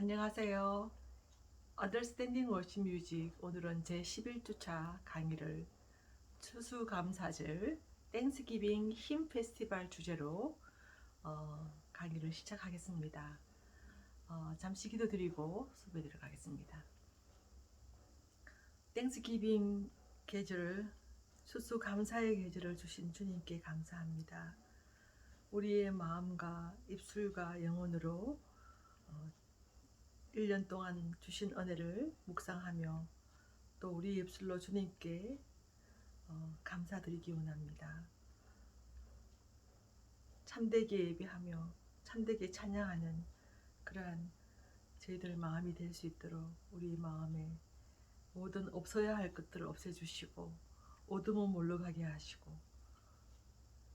안녕하세요. Understanding Worship Music 오늘은 제 11주차 강의를 추수감사절 땡스기빙 힘 페스티벌 주제로 어, 강의를 시작하겠습니다. 어, 잠시 기도 드리고 수업에 들어가겠습니다. 땡스기빙 계절 추수감사의 계절을 주신 주님께 감사합니다. 우리의 마음과 입술과 영혼으로 어, 1년 동안 주신 은혜를 묵상하며 또 우리 입술로 주님께 어, 감사드리기 원합니다. 참되게 예배하며 참되게 찬양하는 그러한 저희들 마음이 될 수 있도록 우리 마음에 모든 없어야 할 것들을 없애주시고 어둠은 몰러가게 하시고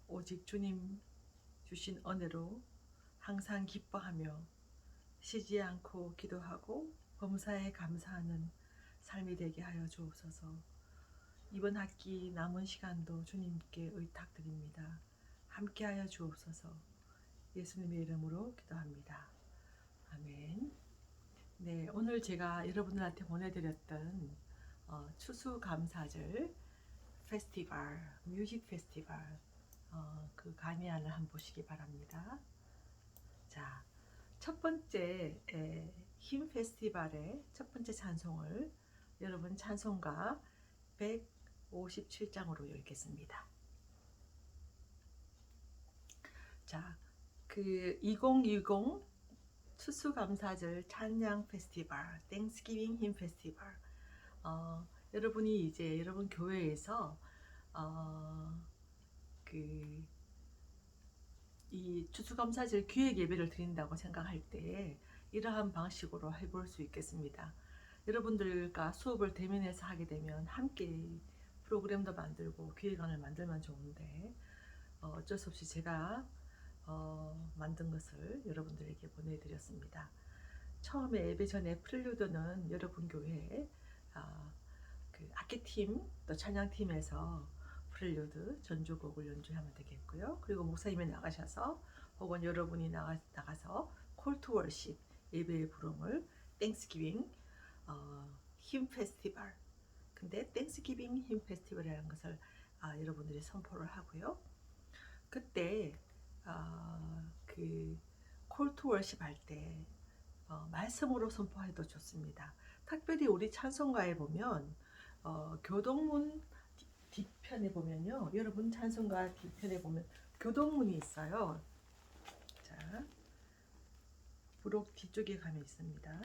오직 주님 주신 은혜로 항상 기뻐하며 쉬지 않고 기도하고 범사에 감사하는 삶이 되게 하여 주옵소서. 이번 학기 남은 시간도 주님께 의탁드립니다. 함께 하여 주옵소서. 예수님의 이름으로 기도합니다. 아멘. 네, 오늘 제가 여러분들한테 보내드렸던 어, 추수감사절 페스티벌, 뮤직 페스티벌 어, 그 강의안을 한번 보시기 바랍니다. 자, 첫 번째 에, 힘 페스티벌의 첫 번째 찬송을 여러분 찬송가 157장으로 읽겠습니다. 자, 그 2020 추수감사절 찬양 페스티벌, 땡스기빙 힘 페스티벌. 어, 여러분이 이제 여러분 교회에서 어, 그 이 추수감사절 기획 예배를 드린다고 생각할 때 이러한 방식으로 해볼 수 있겠습니다. 여러분들과 수업을 대면해서 하게 되면 함께 프로그램도 만들고 기획안을 만들면 좋은데 어, 어쩔 수 없이 제가 어, 만든 것을 여러분들에게 보내드렸습니다. 처음에 예배 전에 프렐류드는 여러분 교회 어, 그 악기팀 또 찬양팀에서 프렐류드 전주곡을 연주하면 되겠고요. 그리고 목사님이 나가셔서 혹은 여러분이 나가, 나가서 콜투 월십 예배의 부름을 땡스기빙 어, 힘 페스티벌 근데 땡스기빙 힘 페스티벌이라는 것을 아, 여러분들이 선포를 하고요. 그때 어, 그 콜투 월십 할때 어, 말씀으로 선포해도 좋습니다. 특별히 우리 찬송가에 보면 어, 교동문 뒤- 뒤편에 보면요. 여러분 찬송가 뒤편에 보면 교동문이 있어요. 자, 부록 뒤쪽에 가면 있습니다.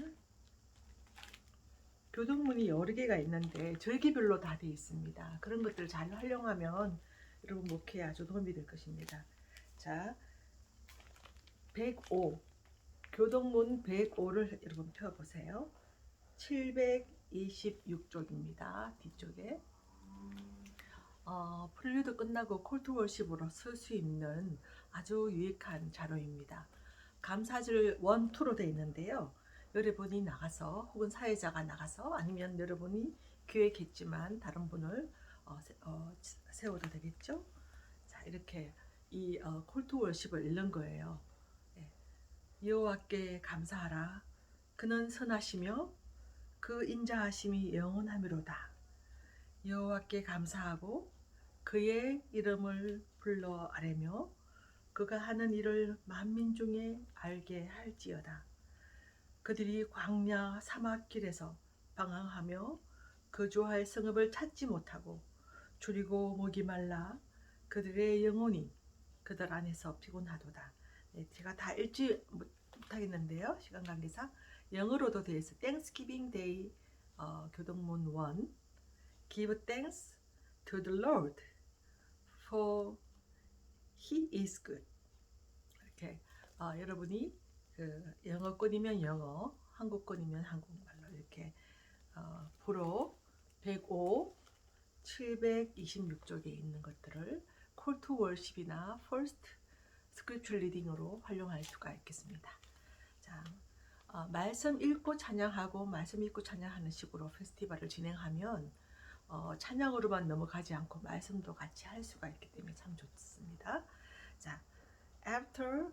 교동문이 여러 개가 있는데 절기별로 다 되어 있습니다. 그런 것들을 잘 활용하면 여러분 목회에 아주 도움이 될 것입니다. 자, 105 교동문 105를 여러분 펴보세요. 726쪽입니다. 뒤쪽에 어, 프렐류드 끝나고 콜투 월십으로 쓸 수 있는 아주 유익한 자료입니다. 감사절 1, 2로 되어 있는데요. 여러분이 나가서 혹은 사회자가 나가서 아니면 여러분이 기획했지만 다른 분을 어, 세, 어, 세워도 되겠죠. 자 이렇게 이 어, 콜투 월십을 읽는 거예요. 예. 여호와께 감사하라. 그는 선하시며 그 인자하심이 영원하미로다. 여호와께 감사하고 그의 이름을 불러 아뢰며 그가 하는 일을 만민 중에 알게 할지어다. 그들이 광야 사막길에서 방황하며 거주할 성읍을 찾지 못하고 줄이고 목이 말라 그들의 영혼이 그들 안에서 피곤하도다. 네, 제가 다 읽지 못하겠는데요. 시간 관계상 영어로도 되어 있어. Thanksgiving Day 어, 교동문 1 Give thanks to the Lord for He is good. 이렇게 어, 여러분이 그 영어권이면 영어, 한국권이면 한국말로 이렇게 어, 프로 105, 726쪽에 있는 것들을 콜 투 월십이나 퍼스트 스크립처 리딩으로 활용할 수가 있겠습니다. 자, 어, 말씀 읽고 찬양하고 말씀 읽고 찬양하는 식으로 페스티벌을 진행하면 어, 찬양으로만 넘어가지 않고 말씀도 같이 할 수가 있기 때문에 참 좋습니다. 자, after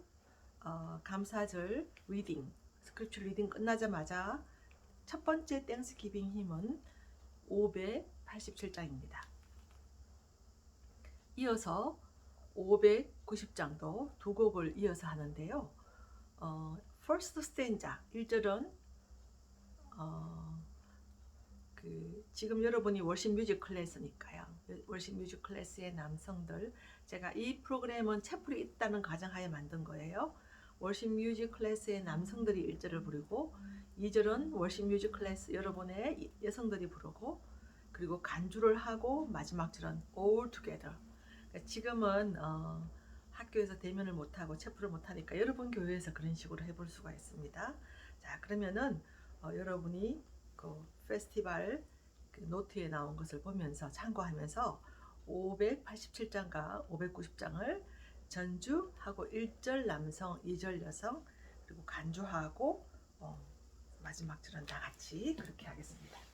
어, 감사절 reading 스크립처 리딩 끝나자마자 첫 번째 땡스기빙 힘은 587장입니다. 이어서 590장도 두 곡을 이어서 하는데요. 어, first stanza 1절은 어, 그 지금 여러분이 월십 뮤직 클래스니까요. 월십 뮤직 클래스의 남성들 제가 이 프로그램은 채플이 있다는 가정하에 만든 거예요. 월십 뮤직 클래스의 남성들이 1절을 부르고 2절은 월십 뮤직 클래스 여러분의 이- 여성들이 부르고 그리고 간주를 하고 마지막 절은 all together. 그러니까 지금은 어, 학교에서 대면을 못 하고 채플을 못 하니까 여러분 교회에서 그런 식으로 해볼 수가 있습니다. 자 그러면은 어, 여러분이 그 페스티벌 그 노트에 나온 것을 보면서 참고하면서 587장과 590장을 전주하고 1절 남성, 2절 여성 그리고 간주하고 어, 마지막 절은 다 같이 그렇게 하겠습니다.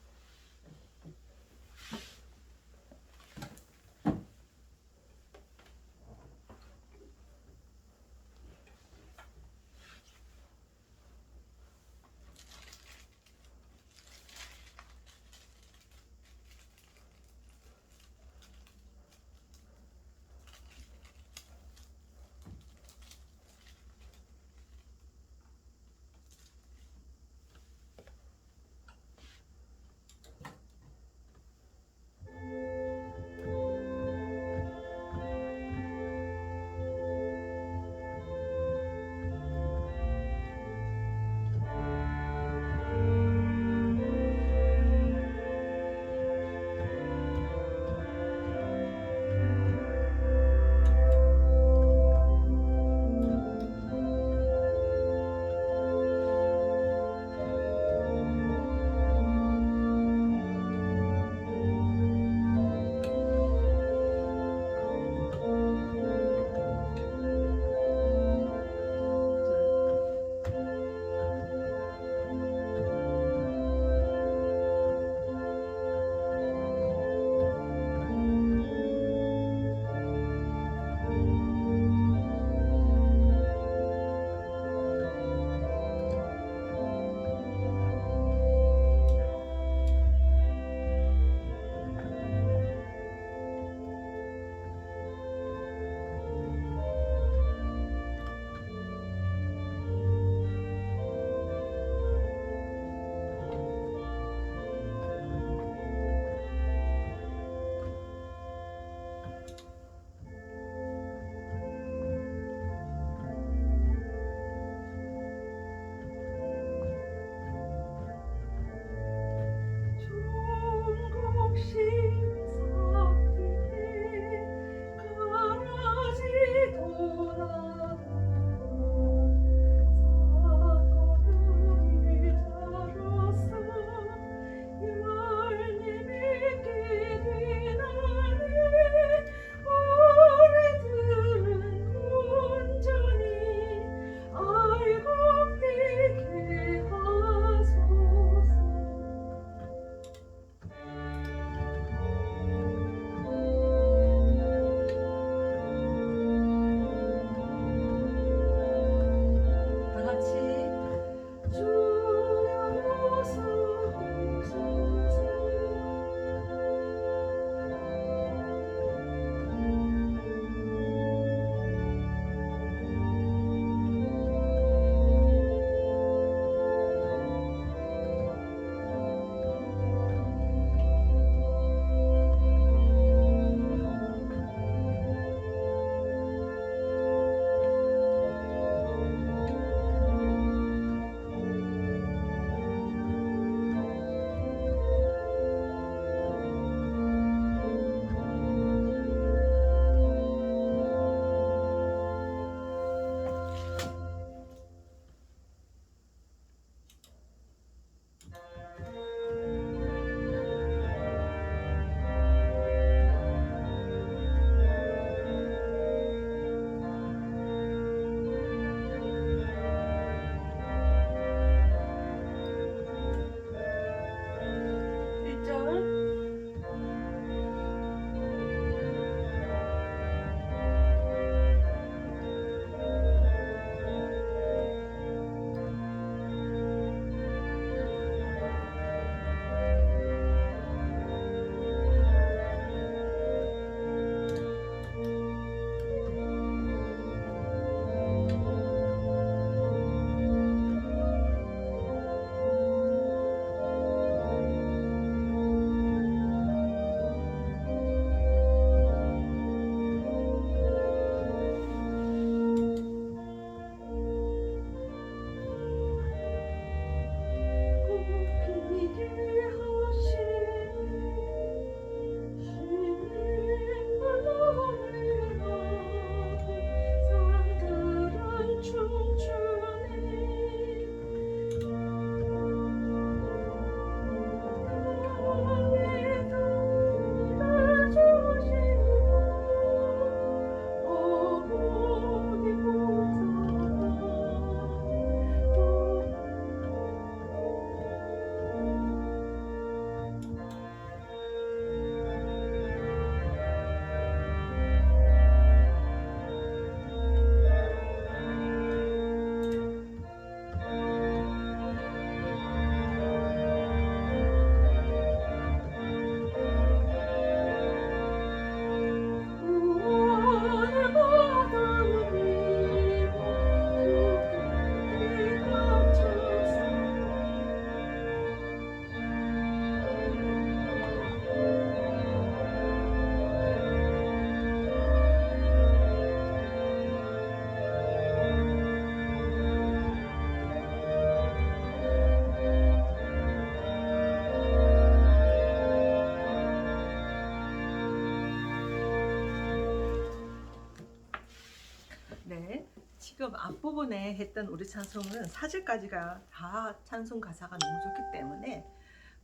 지금 앞부분에 했던 우리 찬송은 사절까지가 다 찬송 가사가 너무 좋기 때문에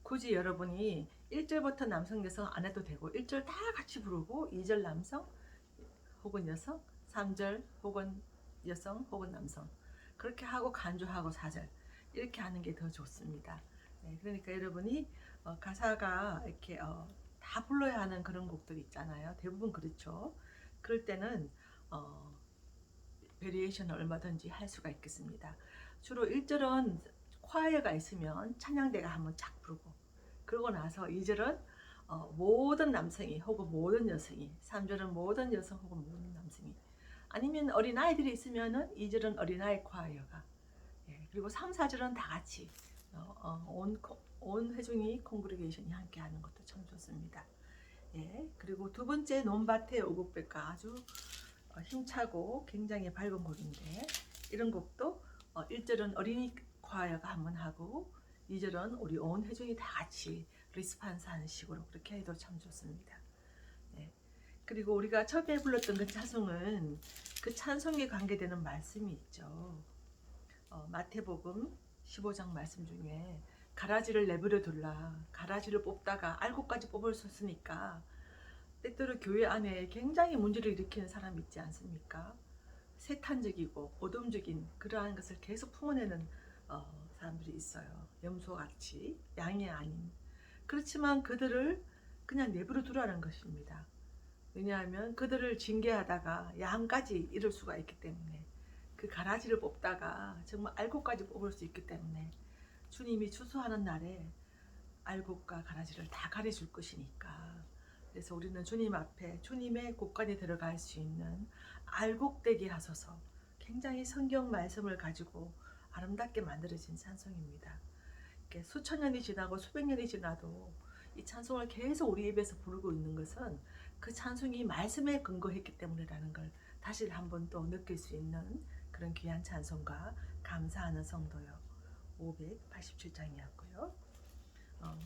굳이 여러분이 1절부터 남성 여성 안 해도 되고 1절 다 같이 부르고 2절 남성 혹은 여성 3절 혹은 여성 혹은 남성 그렇게 하고 간주하고 4절 이렇게 하는 게 더 좋습니다. 네, 그러니까 여러분이 어, 가사가 이렇게 어, 다 불러야 하는 그런 곡들 있잖아요. 대부분 그렇죠. 그럴 때는 어, 베리에이션을 얼마든지 할 수가 있겠습니다. 주로 1절은 콰이어가 있으면 찬양대가 한번 쫙 부르고 그러고 나서 2절은 어, 모든 남성이 혹은 모든 여성이 3절은 모든 여성 혹은 모든 남성이 아니면 어린아이들이 있으면은 2절은 어린아이 콰이어가 예, 그리고 3, 4절은 다 같이 어, 어, 온, 코- 온 회중이 콩그리게이션이 함께 하는 것도 참 좋습니다. 예, 그리고 두 번째 논밭의 오곡백과 아주 어, 힘차고 굉장히 밝은 곡인데 이런 곡도 어, 1절은 어린이 과여가 한번 하고 2절은 우리 온 회중이 다 같이 리스판스 하는 식으로 그렇게 해도 참 좋습니다. 네. 그리고 우리가 처음에 불렀던 그 찬송은 그 찬송에 관계되는 말씀이 있죠. 어, 마태복음 15장 말씀 중에 가라지를 내버려 둘라 가라지를 뽑다가 알곡까지 뽑을 수 있으니까 때때로 교회 안에 굉장히 문제를 일으키는 사람이 있지 않습니까? 세탄적이고 어둠적인 그러한 것을 계속 품어내는 어, 사람들이 있어요. 염소같이 양이 아닌. 그렇지만 그들을 그냥 내버려 두라는 것입니다. 왜냐하면 그들을 징계하다가 양까지 이룰 수가 있기 때문에 그 가라지를 뽑다가 정말 알곡까지 뽑을 수 있기 때문에 주님이 추수하는 날에 알곡과 가라지를 다 가려줄 것이니까 그래서 우리는 주님 앞에 주님의 곳간에 들어갈 수 있는 알곡되게 하소서 굉장히 성경 말씀을 가지고 아름답게 만들어진 찬송입니다. 수천 년이 지나고 수백 년이 지나도 이 찬송을 계속 우리 입에서 부르고 있는 것은 그 찬송이 말씀에 근거했기 때문이라는 걸 다시 한 번 또 느낄 수 있는 그런 귀한 찬송과 감사하는 성도요. 587장이었고요. 어,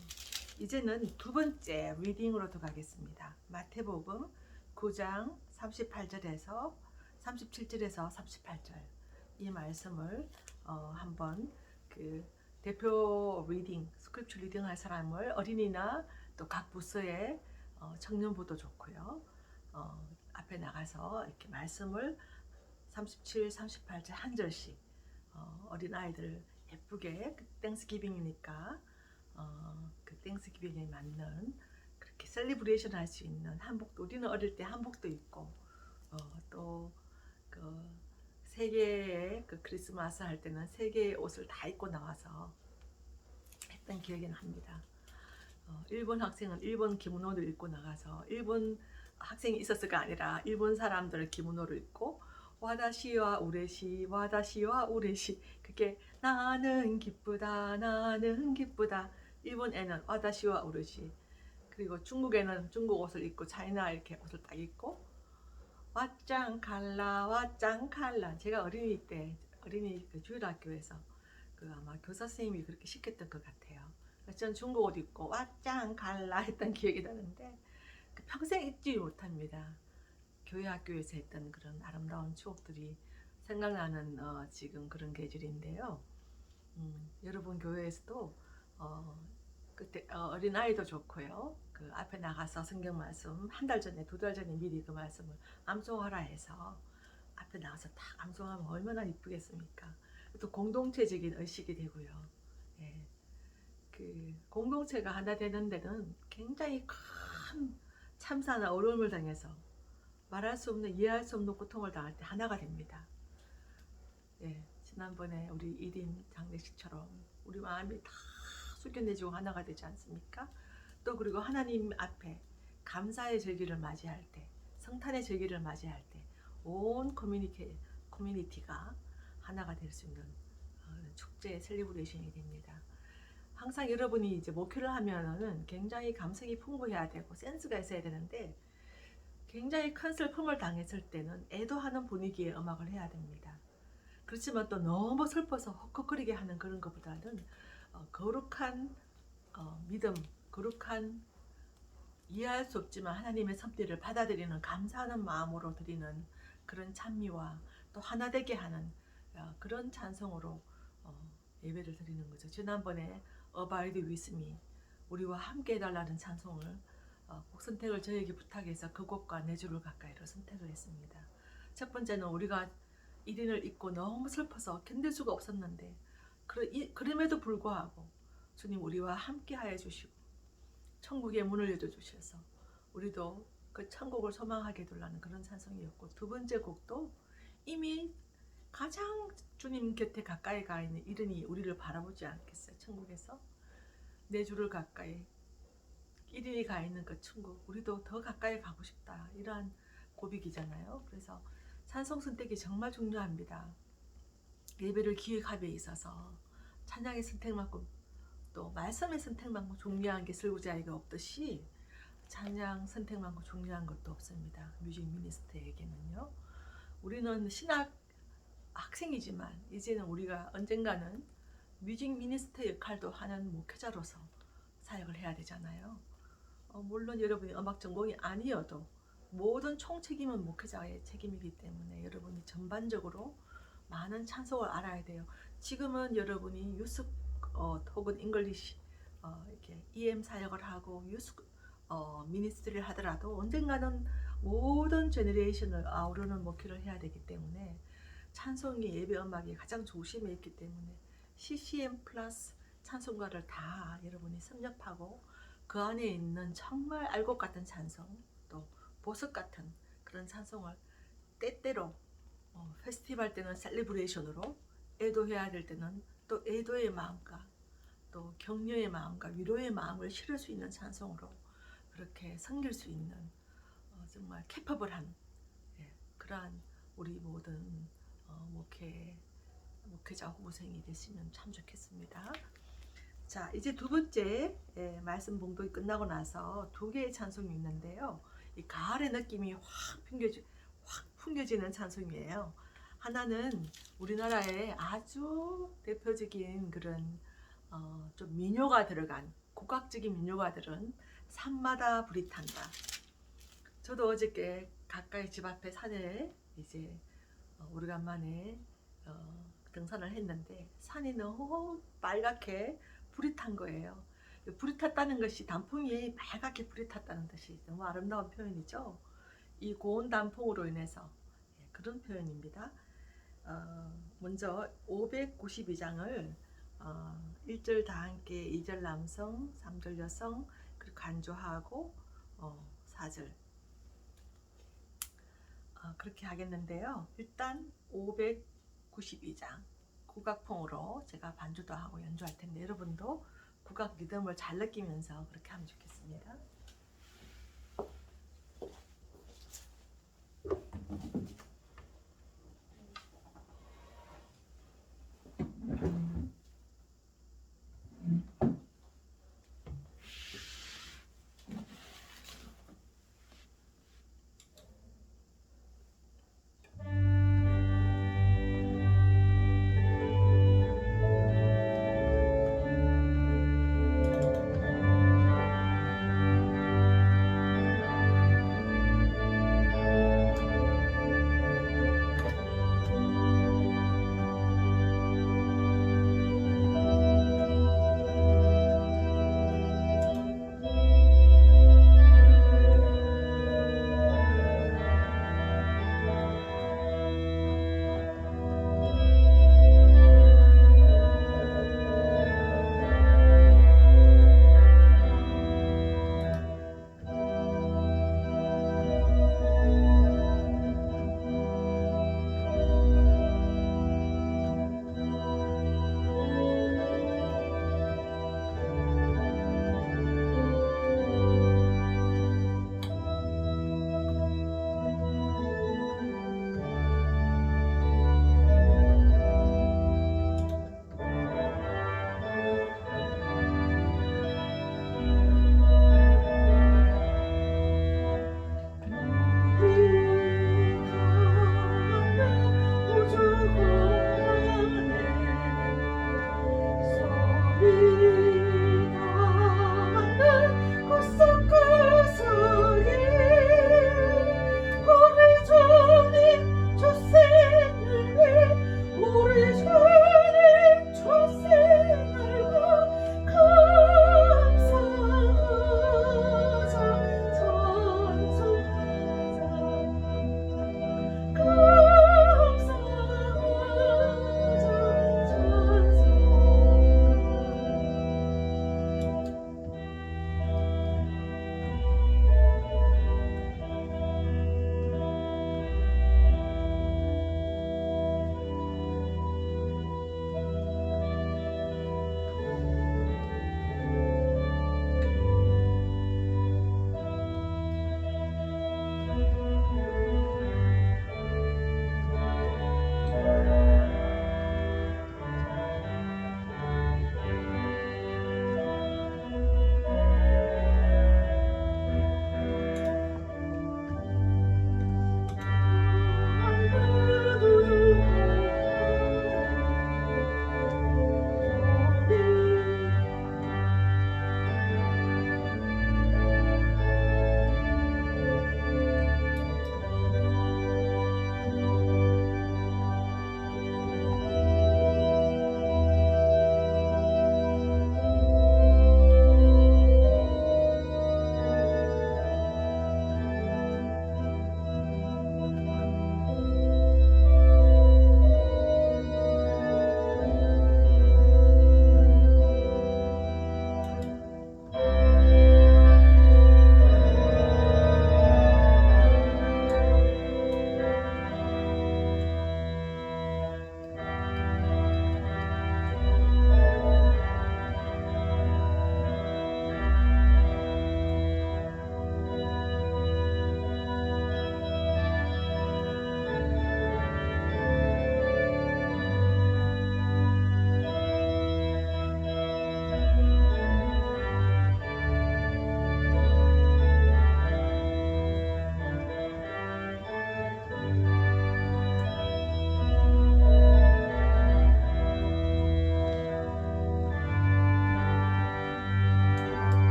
이제는 두 번째 리딩으로 들어가겠습니다. 마태복음 9장 38절에서 37절에서 38절 이 말씀을 어, 한번 그 대표 리딩, 스크립처 리딩 할 사람을 어린이나 또 각 부서의 어, 청년부도 좋고요. 어, 앞에 나가서 이렇게 말씀을 37, 38절 한 절씩 어, 어린 아이들 예쁘게 그 땡스기빙이니까 어, 그 땡스 기빙에 맞는 그렇게 셀리브레이션 할 수 있는 한복도 우리는 어릴 때 한복도 입고 어, 또그 세계의 그 크리스마스 할 때는 세 개의 옷을 다 입고 나와서 했던 기억이 납니다. 어, 일본 학생은 일본 기모노를 입고 나가서 일본 학생이 있었을가 아니라 일본 사람들 기모노를 입고 와다시와 우레시 와다시와 우레시 그게 나는 기쁘다 나는 기쁘다 일본에는 와다시와 우레시 그리고 중국에는 중국 옷을 입고 차이나 이렇게 옷을 딱 입고 왓짱 칼라 왓짱 칼라 제가 어린이 때 어린이 그 주일학교에서 그 아마 교사 선생님이 그렇게 시켰던 것 같아요. 전 중국 옷 입고 왓짱 칼라 했던 기억이 나는데 그 평생 잊지 못합니다. 교회 학교에서 했던 그런 아름다운 추억들이 생각나는 어, 지금 그런 계절인데요. 음, 여러분 교회에서도 어, 어, 린 아이도 좋고요. 그 앞에 나가서 성경 말씀 한 달 전에 두 달 전에 미리 그 말씀을 암송하라 해서 앞에 나가서 딱 암송하면 얼마나 이쁘겠습니까? 또 공동체적인 의식이 되고요. 예. 그 공동체가 하나 되는 데는 굉장히 큰 참사나 어려움을 당해서 말할 수 없는 이해할 수 없는 고통을 당할 때 하나가 됩니다. 예, 지난번에 우리 1인 장례식처럼 우리 마음이 다 숙연해지고 하나가 되지 않습니까? 또 그리고 하나님 앞에 감사의 절기를 맞이할 때, 성탄의 절기를 맞이할 때, 온 커뮤니티, 커뮤니티가 하나가 될 수 있는 어, 축제 셀리브레이션이 됩니다. 항상 여러분이 이제 목회를 하면은 굉장히 감성이 풍부해야 되고 센스가 있어야 되는데 굉장히 큰 슬픔을 당했을 때는 애도하는 분위기의 음악을 해야 됩니다. 그렇지만 또 너무 슬퍼서 헉헉거리게 하는 그런 것보다는 어, 거룩한 어, 믿음, 거룩한 이해할 수 없지만 하나님의 섭리를 받아들이는 감사하는 마음으로 드리는 그런 찬미와 또 하나 되게 하는 어, 그런 찬송으로 어, 예배를 드리는 거죠. 지난번에 with me 우리와 함께 해달라는 찬송을 어, 곡 선택을 저에게 부탁해서 그 곡과 내 주를 가까이로 선택을 했습니다. 첫 번째는 우리가 1인을 잊고 너무 슬퍼서 견딜 수가 없었는데 그, 이, 그럼에도 불구하고 주님 우리와 함께 하여 주시고 천국의 문을 열어 주셔서 우리도 그 천국을 소망하게 해달라는 그런 찬송이었고 두 번째 곡도 이미 가장 주님 곁에 가까이 가 있는 이른이 우리를 바라보지 않겠어요. 천국에서 내 주를 가까이 이른이 가 있는 그 천국 우리도 더 가까이 가고 싶다. 이러한 고백이잖아요. 그래서 찬송 선택이 정말 중요합니다. 예배를 기획함에 있어서 찬양의 선택만큼 또 말씀의 선택만큼 중요한 게 설구자에게 없듯이 찬양 선택만큼 중요한 것도 없습니다. 뮤직 미니스터에게는요. 우리는 신학 학생이지만 이제는 우리가 언젠가는 뮤직 미니스터 역할도 하는 목회자로서 사역을 해야 되잖아요. 어, 물론 여러분이 음악 전공이 아니어도 모든 총책임은 목회자의 책임이기 때문에 여러분이 전반적으로 많은 찬송을 알아야 돼요. 지금은 여러분이 유스 어, 혹은 잉글리시 어, 이렇게 EM 사역을 하고 유스 어, 미니스트리를 하더라도 언젠가는 모든 제너레이션을 아우르는 목회를 해야 되기 때문에 찬송이 예배 음악이 가장 중심에 있기 때문에 CCM 플러스 찬송가를 다 여러분이 섭렵하고 그 안에 있는 정말 알곡 같은 찬송 또 보석 같은 그런 찬송을 때때로 어, 페스티벌 때는 셀리브레이션으로 애도해야 될 때는 또 애도의 마음과 또 격려의 마음과 위로의 마음을 실을 수 있는 찬송으로 그렇게 섬길 수 있는 어, 정말 캐퍼블한 예, 그러한 우리 모든 어, 목회 목회자 후보생이 되시면 참 좋겠습니다. 자 이제 두 번째 예, 말씀 봉독이 끝나고 나서 두 개의 찬송이 있는데요. 이 가을의 느낌이 확 풍겨지 확 풍겨지는 찬송이에요. 하나는 우리나라의 아주 대표적인 그런 어, 좀 민요가 들어간 국악적인 민요가 들은 산마다 불이 탄다. 저도 어저께 가까이 집 앞에 산에 이제 어, 오래간만에 어, 등산을 했는데 산이 너무 빨갛게 불이 탄 거예요. 불이 탔다는 것이 단풍이 빨갛게 불이 탔다는 뜻이 너무 아름다운 표현이죠. 이 고온 단풍으로 인해서 예, 그런 표현입니다. 어, 먼저 592장을 어, 1절 다 함께 2절 남성, 3절 여성 그리고 간주하고 어, 4절 어, 그렇게 하겠는데요. 일단 592장 국악풍으로 제가 반주도 하고 연주할 텐데 여러분도 국악 리듬을 잘 느끼면서 그렇게 하면 좋겠습니다.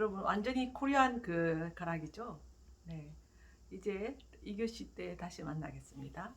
여러분 완전히 코리안 그 가락이죠? 네. 이제 2교시 때 다시 만나겠습니다.